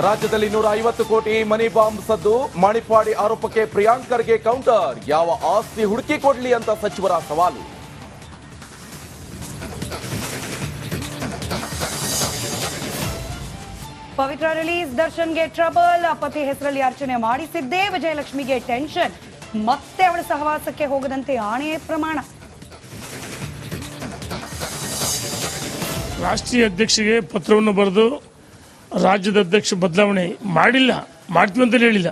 ರಾಜ್ಯದಲ್ಲಿ ನೂರ ಐವತ್ತು ಕೋಟಿ ಮನಿ ಬಾಂಬ್ ಸದ್ದು. ಮಣಿಪಾಡಿ ಆರೋಪಕ್ಕೆ ಪ್ರಿಯಾಂಕರ್ಗೆ ಕೌಂಟರ್. ಯಾವ ಆಸ್ತಿ ಹುಡುಕಿ ಕೊಡ್ಲಿ ಅಂತ ಸಚಿವರ ಸವಾಲು. ಪವಿತ್ರ ರಿಲೀಸ್ ದರ್ಶನ್ಗೆ ಟ್ರಬಲ್. ಪತಿ ಹೆಸರಲ್ಲಿ ಅರ್ಚನೆ ಮಾಡಿಸಿದ್ದೇ ವಿಜಯಲಕ್ಷ್ಮಿಗೆ ಟೆನ್ಷನ್. ಮತ್ತೆ ಅವಳ ಸಹವಾಸಕ್ಕೆ ಹೋಗದಂತೆ ಆಣೆ ಪ್ರಮಾಣ. ರಾಷ್ಟ್ರೀಯ ಅಧ್ಯಕ್ಷರಿಗೆ ಪತ್ರವನ್ನು ಬರೆದು ರಾಜ್ಯದ ಅಧ್ಯಕ್ಷ ಬದಲಾವಣೆ ಮಾಡಿಲ್ಲ, ಮಾಡ್ತೀವಿ ಅಂತಲೇ ಹೇಳಿಲ್ಲ.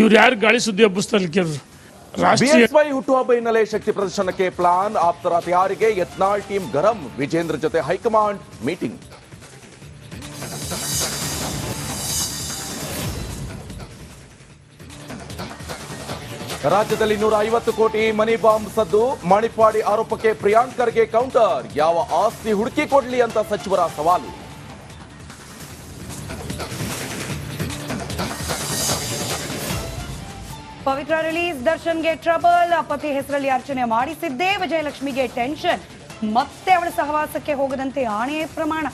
ಇವ್ರು ಯಾರು ಗಾಳಿ ಸುದ್ದಿ ಹಬ್ಬಿಸ್ತಾರೆ ಕೇಳಿದ್ರು. ರಾಷ್ಟ್ರೀಯ ಹುಟ್ಟುಹಬ್ಬ ಹಿನ್ನೆಲೆ ಶಕ್ತಿ ಪ್ರದರ್ಶನಕ್ಕೆ ಪ್ಲಾನ್ ಆಪ್ತರ ತಯಾರಿಗೆ ಯತ್ನಾಳ್ ಟೀಮ್ ಗರಂ. ವಿಜೇಂದ್ರ ಜೊತೆ ಹೈಕಮಾಂಡ್ ಮೀಟಿಂಗ್. ರಾಜ್ಯದಲ್ಲಿ ನೂರ ಐವತ್ತು ಕೋಟಿ ಮನಿ ಬಾಂಬ್ ಸದ್ದು. ಮಣಿಪಾಡಿ ಆರೋಪಕ್ಕೆ ಪ್ರಿಯಾಂಕರ್ಗೆ ಕೌಂಟರ್. ಯಾವ ಆಸ್ತಿ ಹುಡುಕಿ ಕೊಡ್ಲಿ ಅಂತ ಸಚಿವರ ಸವಾಲು. ಪವಿತ್ರ ರಿಲೀಸ್, ದರ್ಶನ್ಗೆ ಟ್ರಬಲ್, ಪತಿ ಹೆಸರಲ್ಲಿ ಅರ್ಚನೆ ಮಾಡಿಸಿದ್ದೇ ವಿಜಯಲಕ್ಷ್ಮಿಗೆ ಟೆನ್ಷನ್. ಮತ್ತೆ ಅವಳ ಸಹವಾಸಕ್ಕೆ ಹೋಗದಂತೆ ಆಣೆ ಪ್ರಮಾಣ.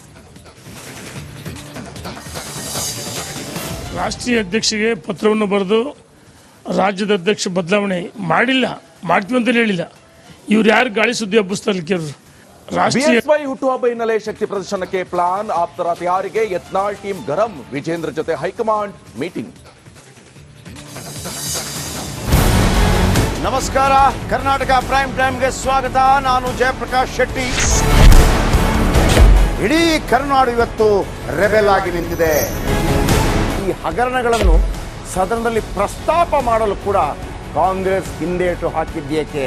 ರಾಷ್ಟ್ರೀಯ ಅಧ್ಯಕ್ಷಗೆ ಪತ್ರವನ್ನು ಬರೆದು ರಾಜ್ಯದ ಅಧ್ಯಕ್ಷ ಬದಲಾವಣೆ ಮಾಡಿಲ್ಲ, ಮಾಡ್ತೀವಿ ಅಂತಲೇ ಹೇಳಿಲ್ಲ. ಇವ್ರು ಯಾರು ಗಾಳಿ ಸುದ್ದಿ ಹಬ್ಬಿಸ್ತಾರೆ ರಾಷ್ಟ್ರೀಯ ಬಿಎಸ್ವೈ ಹುಟ್ಟುಹಬ್ಬ ಹಿನ್ನೆಲೆ ಶಕ್ತಿ ಪ್ರದರ್ಶನಕ್ಕೆ ಪ್ಲಾನ್ ಆಪ್ತರ ತಯಾರಿಗೆ ಯತ್ನಾಳ್ ಟೀಮ್ ಗರಂ. ವಿಜೇಂದ್ರ ಜೊತೆ ಹೈಕಮಾಂಡ್ ಮೀಟಿಂಗ್. ನಮಸ್ಕಾರ. ಕರ್ನಾಟಕ ಪ್ರೈಮ್ ಟೈಮ್ಗೆ ಸ್ವಾಗತ. ನಾನು ಜಯಪ್ರಕಾಶ್ ಶೆಟ್ಟಿ. ಇಡೀ ಕರ್ನಾಡು ಇವತ್ತು ರೆಬೆಲ್ ಆಗಿ ನಿಂತಿದೆ. ಈ ಹಗರಣಗಳನ್ನು ಸದನದಲ್ಲಿ ಪ್ರಸ್ತಾಪ ಮಾಡಲು ಕೂಡ ಕಾಂಗ್ರೆಸ್ ಹಿಂದೇಟು ಹಾಕಿದ್ದೇಕೆ